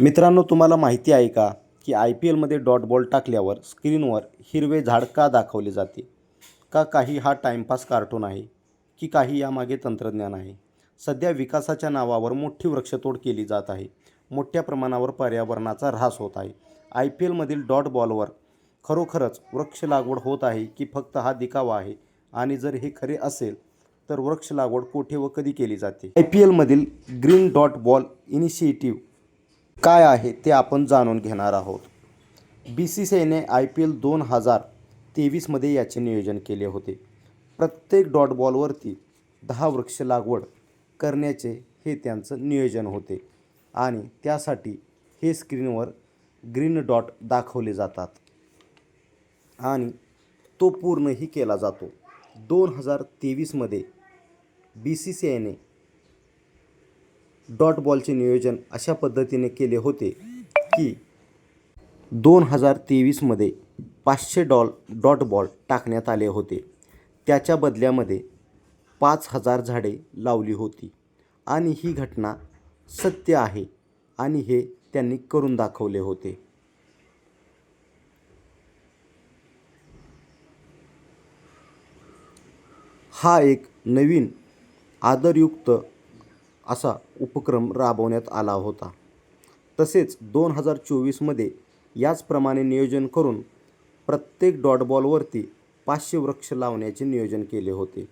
मित्रांनो तुम्हाला माहिती आहे का की आय पी एलमध्ये डॉट बॉल टाकल्यावर स्क्रीनवर हिरवे झाड का दाखवले जाते? का काही हा टाइमपास कार्टून आहे? की काही यामागे तंत्रज्ञान आहे? सध्या विकासाच्या नावावर मोठी वृक्षतोड केली जात आहे. मोठ्या प्रमाणावर पर्यावरणाचा ऱ्हास होत आहे. आय पी एलमधील डॉट बॉलवर खरोखरच वृक्ष लागवड होत आहे की फक्त हा दिखावा आहे? आणि जर हे खरे असेल तर वृक्ष लागवड कोठे व कधी केली जाते? आय पी एलमधील ग्रीन डॉट बॉल इनिशिएटिव्ह काय आहे ते आपण जाणून घेणार आहोत. बी सी सी आयने आय पी एल दोन हजार तेवीसमध्ये याचे नियोजन केले होते. प्रत्येक डॉट बॉलवरती दहा वृक्ष लागवड करण्याचे हे त्यांचं नियोजन होते आणि त्यासाठी हे स्क्रीनवर ग्रीन डॉट दाखवले जातात. आणि तो पूर्णही केला जातो. दोन हजार तेवीसमध्ये बी सी सी आयने डॉट बॉलचे नियोजन अशा पद्धतीने केले होते की दोन हजार तेवीसमध्ये पाचशे डॉल डॉट बॉल टाकण्यात आले होते. त्याच्या बदल्यामध्ये पाच हजार झाडे लावली होती. आणि ही घटना सत्य आहे आणि हे त्यांनी करून दाखवले होते. हा एक नवीन आदरयुक्त असा उपक्रम राबवण्यात आला होता. तसेच दोन हजार चोवीसमध्ये याचप्रमाणे नियोजन करून प्रत्येक डॉटबॉलवरती पाचशे वृक्ष लावण्याचे नियोजन केले होते.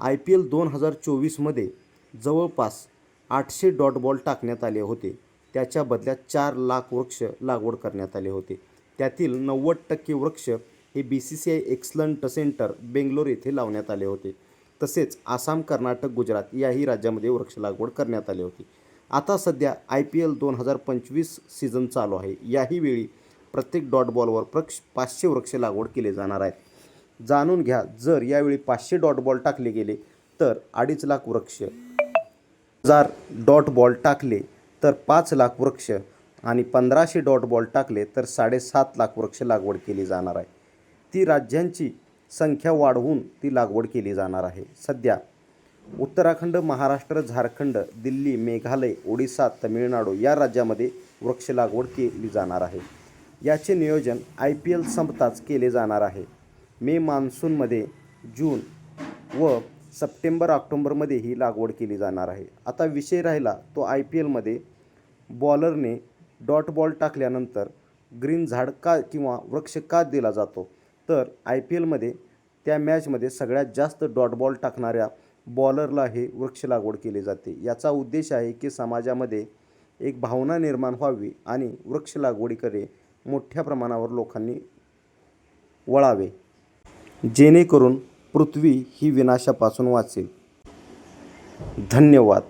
आय पी एल दोन हजार चोवीसमध्ये जवळपास आठशे डॉटबॉल टाकण्यात आले होते. त्याच्या बदल्यात चार लाख वृक्ष लागवड करण्यात आले होते. त्यातील नव्वद टक्के वृक्ष हे B C C I excellent centre Bangalore येथे लावण्यात आले होते. तसेच आसाम कर्नाटक गुजरात याही राज्यामध्ये वृक्ष लागवड करण्यात आली होती. आता सध्या आय पी एल दोन हजार पंचवीस सीझन चालू आहे. याही वेळी प्रत्येक डॉट बॉलवर प्रक्ष पाचशे वृक्ष लागवड केले जाणार आहेत. जाणून घ्या जर यावेळी पाचशे डॉट बॉल टाकले गेले तर अडीच लाख वृक्ष. हजार डॉट बॉल टाकले तर पाच लाख वृक्ष. आणि पंधराशे डॉट बॉल टाकले तर साडेसात लाख वृक्ष लागवड केली जाणार आहे. ती राज्यांची संख्या वाढवून ती लागवड केली जाणार आहे. सध्या उत्तराखंड महाराष्ट्र झारखंड दिल्ली मेघालय ओडिसा तमिळनाडू या राज्यामध्ये वृक्ष लागवड केली जाणार आहे. याचे नियोजन आय पी एल संपताच केले जाणार आहे. मे मान्सूनमध्ये जून व सप्टेंबर ऑक्टोंबरमध्ये ही लागवड केली जाणार आहे. आता विषय राहिला तो आय पी एलमध्ये. बॉलरने डॉट बॉल टाकल्यानंतर ग्रीन झाड का किंवा वृक्ष का दिला जातो? तर आय पी एलमध्ये त्या मॅचमध्ये सगळ्यात जास्त डॉट बॉल टाकणाऱ्या बॉलरला हे वृक्ष लागवड केली जाते. याचा उद्देश आहे की समाजामध्ये एक भावना निर्माण व्हावी आणि वृक्ष लागवडीकडे मोठ्या प्रमाणावर लोकांनी वळावे. जेणेकरून पृथ्वी ही विनाशापासून वाचेल. धन्यवाद.